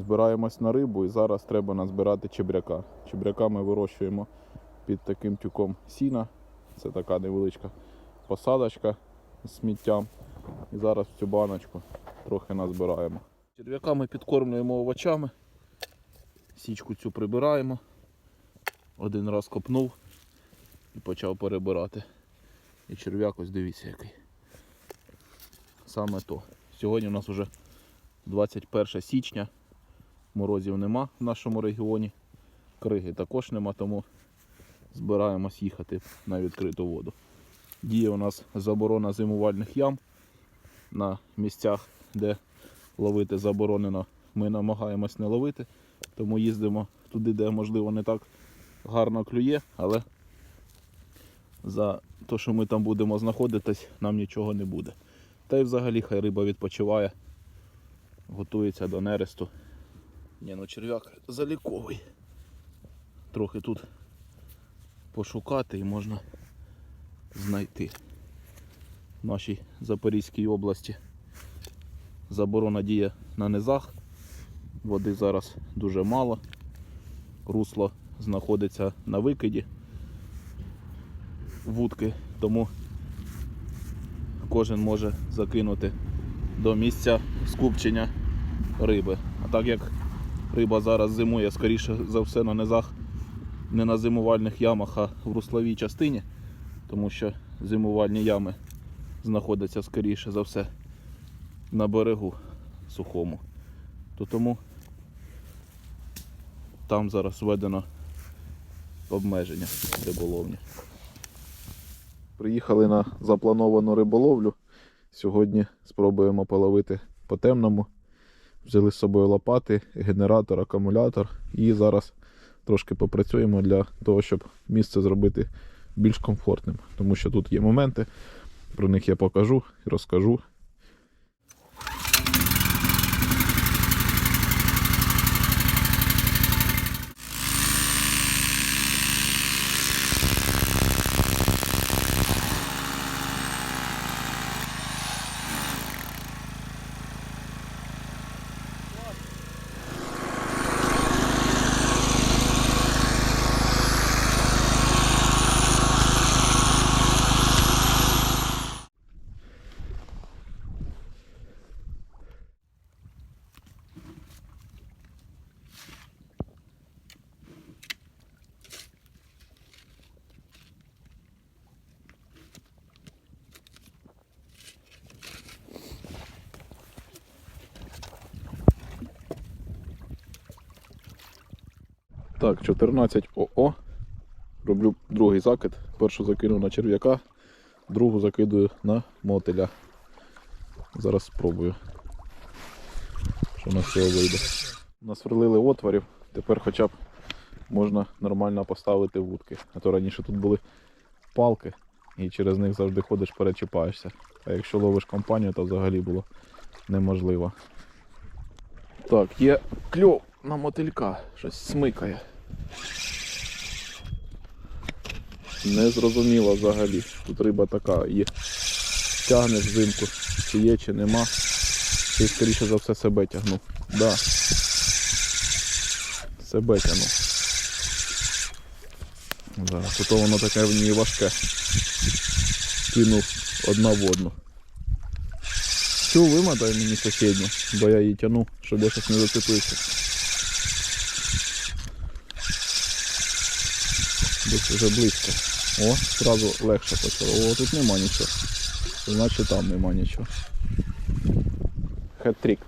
Збираємось на рибу і зараз треба назбирати чебряка. Чебряка ми вирощуємо під таким тюком сіна. Це така невеличка посадочка з сміттям. І зараз цю баночку трохи назбираємо. Черв'яка ми підкормлюємо овочами. Січку цю прибираємо. Один раз копнув і почав перебирати. І черв'як ось дивіться який. Саме то. Сьогодні у нас вже 21 січня. Морозів нема в нашому регіоні. Криги також нема, тому збираємось їхати на відкриту воду. Діє у нас заборона зимувальних ям на місцях, де ловити заборонено. Ми намагаємось не ловити, тому їздимо туди, де можливо не так гарно клює, але за те, що ми там будемо знаходитись, нам нічого не буде. Та й взагалі хай риба відпочиває, готується до нересту. Ні, ну черв'як заліковий. Трохи тут пошукати і можна знайти. В нашій Запорізькій області заборона діє на низах. Води зараз дуже мало. Русло знаходиться на викиді вудки, тому кожен може закинути до місця скупчення риби. А так як риба зараз зимує, скоріше за все на низах, не на зимувальних ямах, а в русловій частині, тому що зимувальні ями знаходяться скоріше за все на берегу сухому. То тому там зараз введено обмеження риболовні. Приїхали на заплановану риболовлю. Сьогодні спробуємо половити по темному. Взяли з собою лопати, генератор, акумулятор і зараз трошки попрацюємо для того, щоб місце зробити більш комфортним. Тому що тут є моменти, про них я покажу і розкажу. Так, 14 ОО. Роблю другий закид. Першу закинув на черв'яка, другу закидую на мотиля. Зараз спробую. Що на цього вийде. Насверлили отворів, тепер хоча б можна нормально поставити вудки. А то раніше тут були палки і через них завжди ходиш, перечіпаєшся. А якщо ловиш компанію, то взагалі було неможливо. Так, є кльов на мотилька, щось смикає. Не зрозуміло взагалі. Тут риба така є. Тягнеш взимку, чи є, чи нема. Ти скоріше за все себе тягнув. Да. Себе тягнув. Зараз, то воно таке в ній важке. Кинув одна в одну. Цю вимотай мені сусідню, бо я її тяну, щоб я щось не зацепився. Десь вже близько. О, одразу легше почало. О, тут нема нічого. Значить там нема нічого. Хет-трік.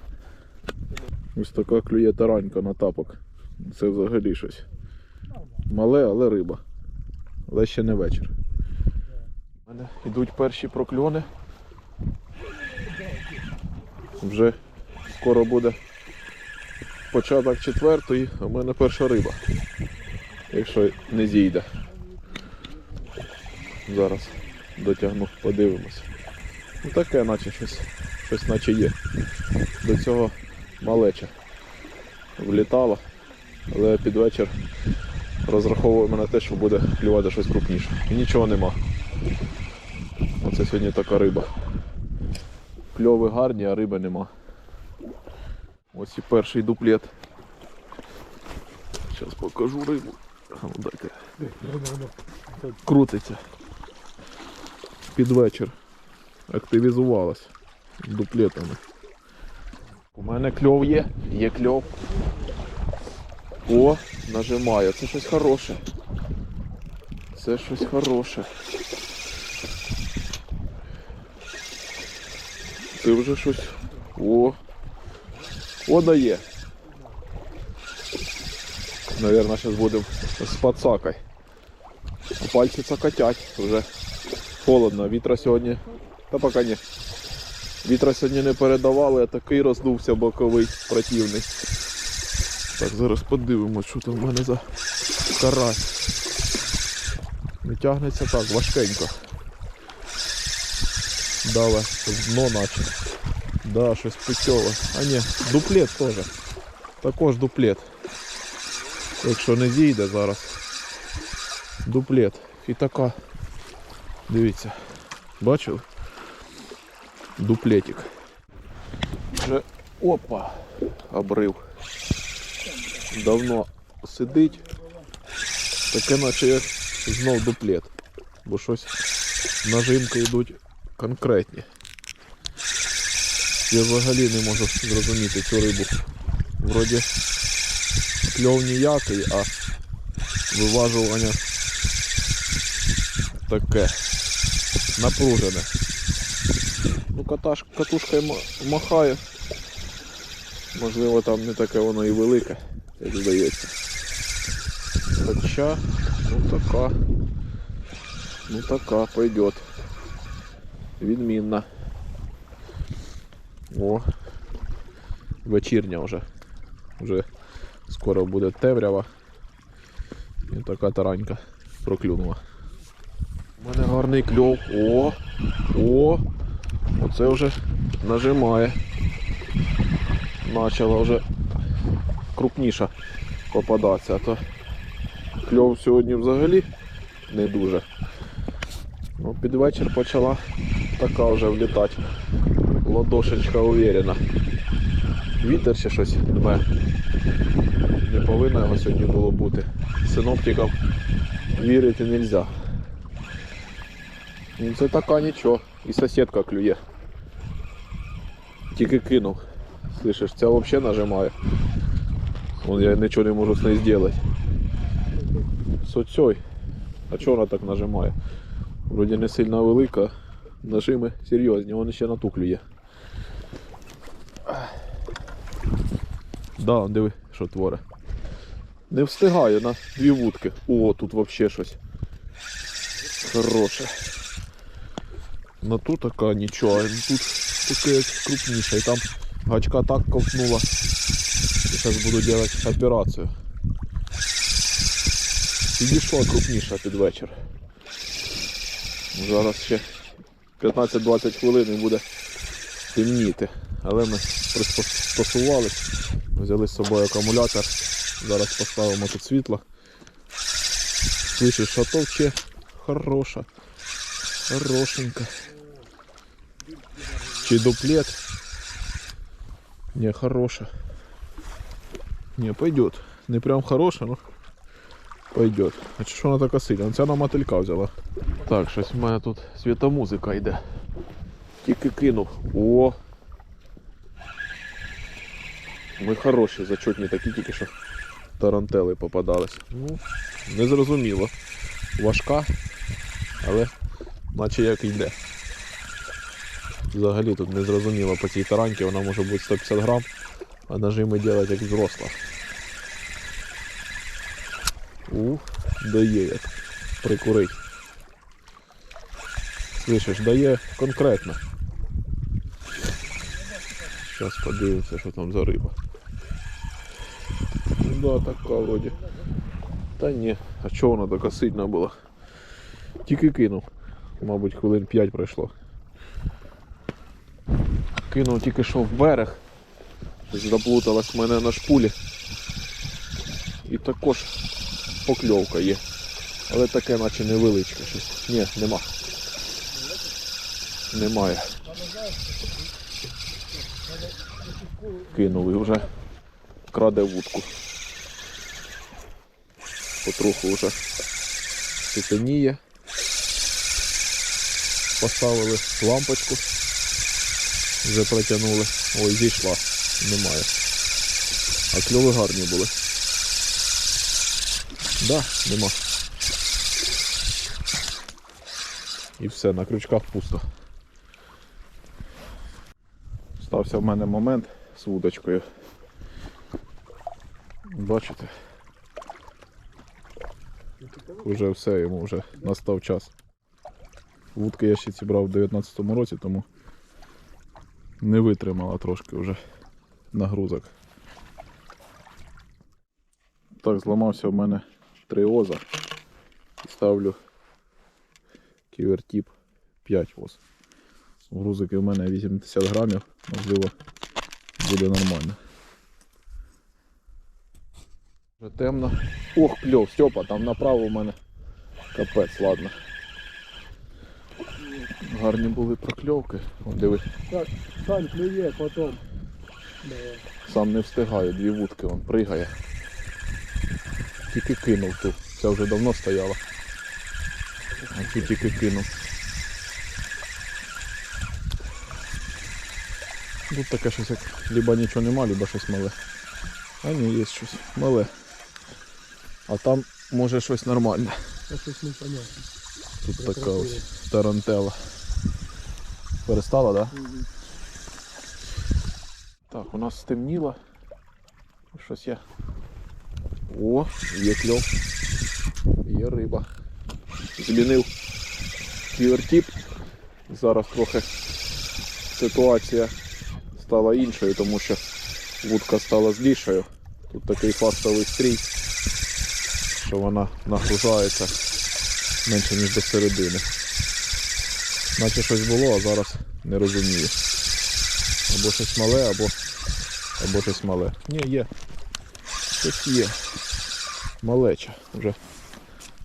Ось така клює таранька на тапок. Це взагалі щось. Мале, але риба. Але ще не вечір. У мене йдуть перші прокльони. Вже скоро буде початок четвертої, а в мене перша риба. Якщо не зійде. Зараз дотягну, подивимось. Ну таке наче щось, щось наче є. До цього малеча влітала, але під вечір розраховуємо на те, що буде клювати щось крупніше. І нічого нема. Оце сьогодні така риба. Кльови гарні, а риби нема. Ось і перший дуплет. Зараз покажу рибу. Дайте. Крутиться. Під вечір. Активізувалась дуплетами. У мене кльов є, є кльов. О, нажимаю. Це щось хороше. Це щось хороше. Це вже щось. О. О, дає. Наверное, зараз будемо з пацакой. А пальці цокотять вже холодно. Вітра сьогодні. Та поки ні. Вітра сьогодні не передавали, а такий роздувся боковий противний. Так, зараз подивимось, що там в мене за карась. Не тягнеться так, важкенько. Давай, дно наче. Да, щось путьове. А ні, дуплет теж. Також дуплет. Якщо не зійде зараз. Дуплет. І така. Дивіться. Бачили? Дуплетик. Вже опа! Обрив. Давно сидить. Таке наче як знов дуплет. Бо щось нажимки йдуть конкретні. Я взагалі не можу зрозуміти цю рибу. Вроді кльов ніякий, а виважування таке напружене. Ну, каташ, катушкою ма- махає. Можливо, там не таке воно і велике, як здається. Хоча, ну така. Ну така, пойдет. Відмінна. О. Вечірня вже. Вже скоро буде темрява. І така таранька проклюнула. У мене гарний кльов. О! О! Оце вже нажимає. Почала вже крупніша попадатися, то кльов сьогодні взагалі не дуже. Ну, під вечір почала така вже влітати. Ладошечка уверена. Вітер ще щось дме. Не повинно його сьогодні було бути. Синоптикам вірити не можна. Ну це така нічого. І сусідка клює. Тільки кинув. Слышиш, ця взагалі нажимає. Вон я нічого не можу з нею зробити. З оцей. А чого вона так нажимає? Вроді не сильно велика, нажими серйозні, вон ще на ту клює. Да, диви, що творе. Не встигаю на дві вудки. О, тут взагалі щось. Хороше. На ту така нічого, а тут таке крупніше. І там гачка так ковтнула. Зараз буду робити операцію. Підійшла крупніша під вечір. Зараз ще 15-20 хвилин і буде темніти. Але ми пристосувались, взяли з собою акумулятор. Зараз поставимо тут світло. Слышиш, що товче хороша. Хорошенька. Чи дуплет? Не, хороша. Не, пойдет. Не прям хороша, но пойдет. А чи що вона така сильна? Це на мотилька взяла. Так, щось в мене тут світомузика йде. Тільки кинув. О! Ми хороші, зачетні такі, тільки що тарантели попадались. Ну, незрозуміло. Важка, але наче як йде. Взагалі тут незрозуміло по цій таранці, вона може бути 150 грам, а нажими робити як взросла. У, дає як прикурить. Слышиш, дає конкретно. Зараз подивимося, що там за риба. Ну да, така вроді. Та ні, а чого вона така сильна була? Тільки кинув. Мабуть, хвилин 5 пройшло. Кинув тільки що в берег. Заплуталась в мене на шпулі. І також покльовка є. Але таке наче невеличке щось. Ні, нема. Немає. Кинув і вже краде вудку. Потроху вже титаніє. Поставили лампочку. Вже протягнули. Ой, зійшла. Немає. А кльови гарні були. Да, нема. І все, на крючках пусто. Стався в мене момент з вудочкою. Бачите? Уже все, йому вже настав час. Вудки я ще ці брав у 19-му році, тому не витримала трошки вже нагрузок. Так, зламався в мене триоза. І ставлю ківертіп 5 воз. Грузики в мене 80 грамів, можливо, буде нормально. Вже темно. Ох, кльов, Степа, там направо в мене капець, ладно. Гарні були прокльовки. О, диви, Так, Сань, клює потом. Давай. сам не встигаю, дві вудки он пригає. Тільки кинув ту. Ця вже давно стояла. А тільки кинув. Тут таке щось як либо нічого нема, либо щось мале. А ні, є щось мале. А там може щось нормальне. Це щось непонятне. Тут Я така ось тарантела. Перестала, так? Да? Мгм. Так, у нас стемніло. Щось є. О, є кльов. Є риба. Змінив ківертіп. Зараз трохи ситуація стала іншою, тому що вудка стала злішою. Тут такий фастовий стрій, що вона нагружається менше, ніж до середини. Наче щось було, а зараз не розумію. Або щось мале, або, або щось мале. Ні, є. Щось є. Малеча. Вже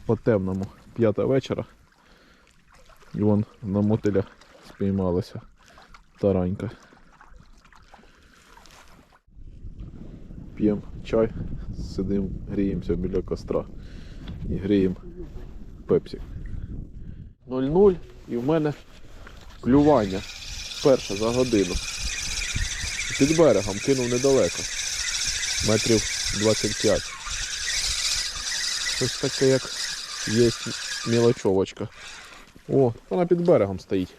по темному. П'ята вечора. І вон на мотиля спіймалася таранька. П'ємо чай, сидимо, гріємося біля костра і гріємо пепсі. 0-0 і в мене клювання перше за годину. Під берегом кинув недалеко. Метрів 25. Щось таке, як є мілочовочка. О, вона під берегом стоїть.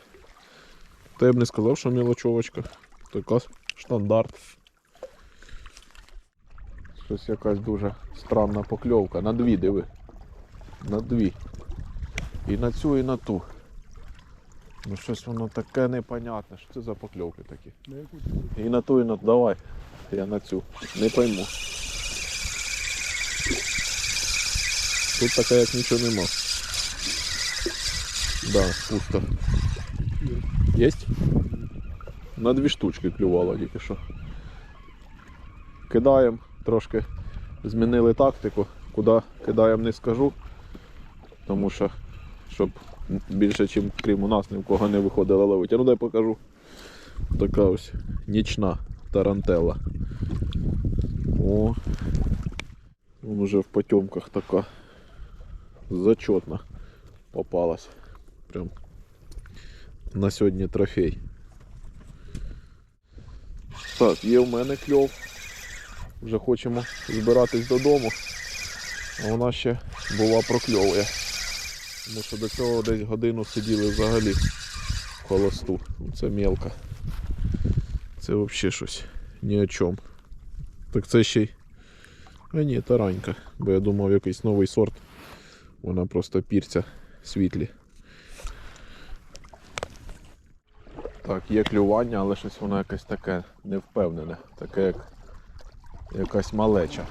Та я б не сказав, що мілочовочка. Така штандарт. Щось якась дуже странна покльовка. На дві диви. На дві. І на цю, і на ту. Ну щось воно таке непонятне. Що це за покльовки такі? І на ту, і на ту. Давай. Я на цю. Не пойму. Тут таке як нічого нема. Да, пусто. Єсть? На дві штучки клювало тільки що. Кидаємо, трошки змінили тактику. Куди кидаємо не скажу. Тому що, щоб більше, чим крім у нас, ні в кого не виходило ловити. А ну дай покажу. Така ось нічна тарантела. О, вон уже в потемках така зачетна попалась. Прям на сьогодні трофей. Так, є в мене кльов. Вже хочемо збиратись додому. А вона ще була прокльовує. Тому що до цього десь годину сиділи взагалі в холосту. Це мелка. Це взагалі щось ні о чому. Так це ще й. А ні, таранька. Бо я думав якийсь новий сорт. Вона просто пірця світлі. Так, є клювання, але щось воно якесь таке невпевнене. Таке як якась малеча.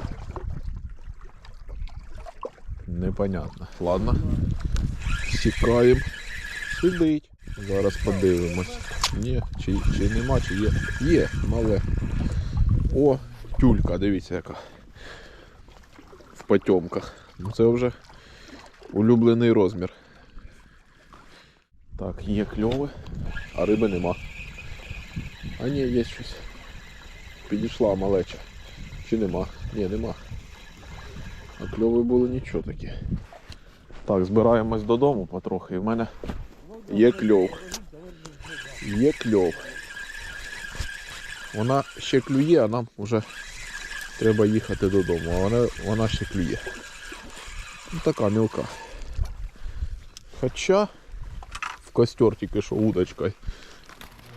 Непонятно. Ладно. Сікаємо. Сидить. Зараз подивимось. Ні, чи, чи нема, чи є. Є, мале. О, тюлька, дивіться яка. В потьомках. Ну це вже улюблений розмір. Так, є кльови, а риби нема. А ні, є щось. підійшла малеча. Чи нема? Ні, нема. А кльови були нічого такі. Так, збираємось додому потрохи. І в мене є кльов. Є кльов. Вона ще клює, а нам вже треба їхати додому. А вона, вона ще клює. Ну, така мілка. Хоча в костер тільки що удочкою.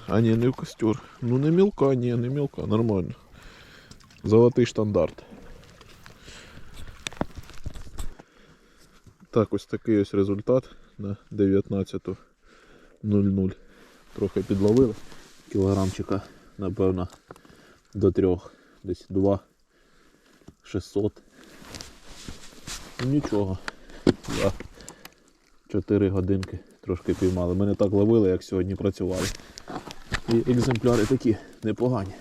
А ні, не в костер. Ну не мілка, ні, не мілка, нормально. Золотий штандарт. Так, ось такий ось результат на 19.00. Трохи підловили. Кілограмчика, напевно, до трьох. Десь 2 600. Ну нічого. За 4 годинки трошки піймали. Ми не так ловили, як сьогодні працювали. І екземпляри такі непогані.